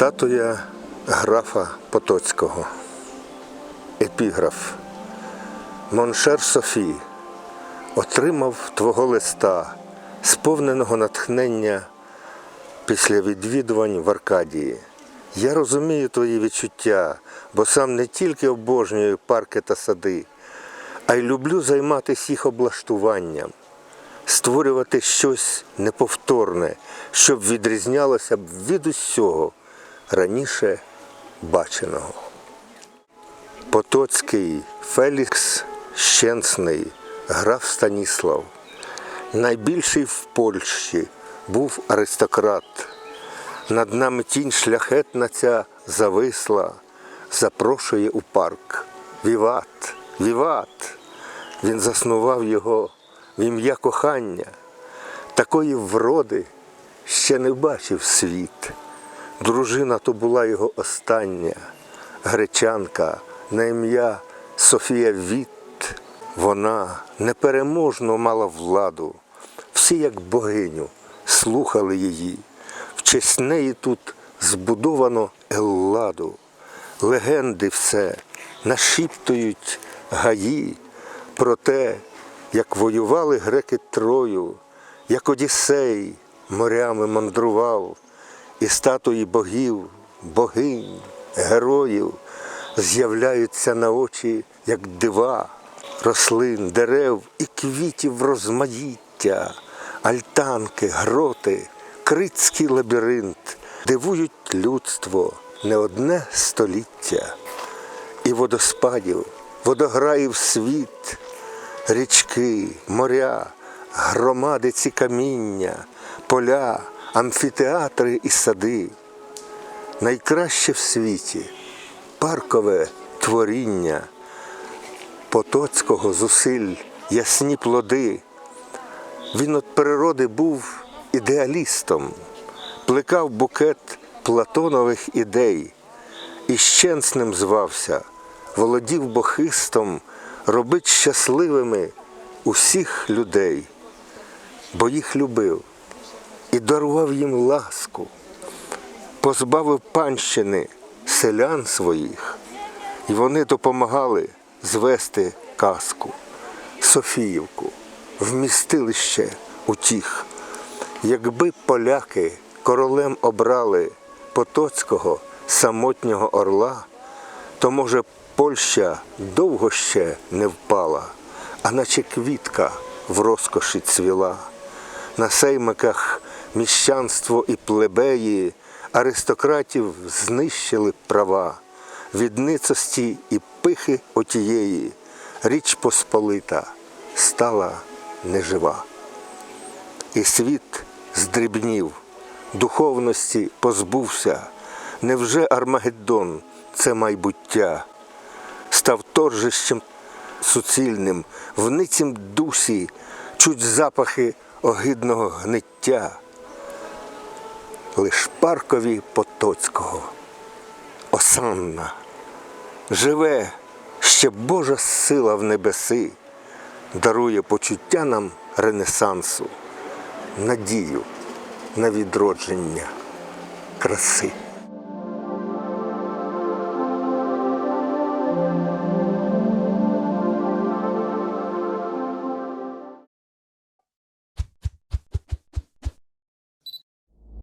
Статуя графа Потоцького. Епіграф. Моншер Софі отримав твого листа, сповненого натхнення після відвідувань в Аркадії. Я розумію твої відчуття, бо сам не тільки обожнюю парки та сади, а й люблю займатися їх облаштуванням, створювати щось неповторне, щоб відрізнялося б від усього раніше баченого. Потоцький Фелікс Щенсний, граф Станіслав. Найбільший в Польщі був аристократ. Над нами тінь шляхетна ця зависла, запрошує у парк. Віват, віват! Він заснував його в ім'я кохання. Такої вроди ще не бачив світ. Дружина то була його остання, гречанка на ім'я Софія Віт. Вона непереможно мала владу. Всі, як богиню, слухали її. В честь неї тут збудовано Елладу. Легенди все нашіптують гаї про те, як воювали греки Трою, як Одіссей морями мандрував, і статуї богів, богинь, героїв з'являються на очі, як дива, рослин, дерев і квітів розмаїття, альтанки, гроти, критський лабіринт дивують людство не одне століття. І водоспадів, водограїв світ, річки, моря, громади ці каміння, поля, амфітеатри і сади. Найкраще в світі паркове творіння, потоцького зусиль, ясні плоди. Він від природи був ідеалістом, плекав букет платонових ідей, і щенсним звався, володів бохистом, робить щасливими усіх людей, бо їх любив і дарував їм ласку, позбавив панщини селян своїх, і вони допомагали звести казку, Софіївку, вмістилище утіх. Якби поляки королем обрали Потоцького самотнього орла, то, може, Польща довго ще не впала, а наче квітка в розкоші цвіла. На сеймиках міщанство і плебеї аристократів знищили права, від ницості і пихи отієї річ Посполита стала нежива. І світ здрібнів, духовності позбувся. Невже Армагеддон це майбуття? Став торжищем суцільним, в ницім дусі чуть запахи огидного гниття. Лиш паркові Потоцького, осанна, живе ще Божа сила в небеси, дарує почуття нам Ренесансу, надію на відродження краси.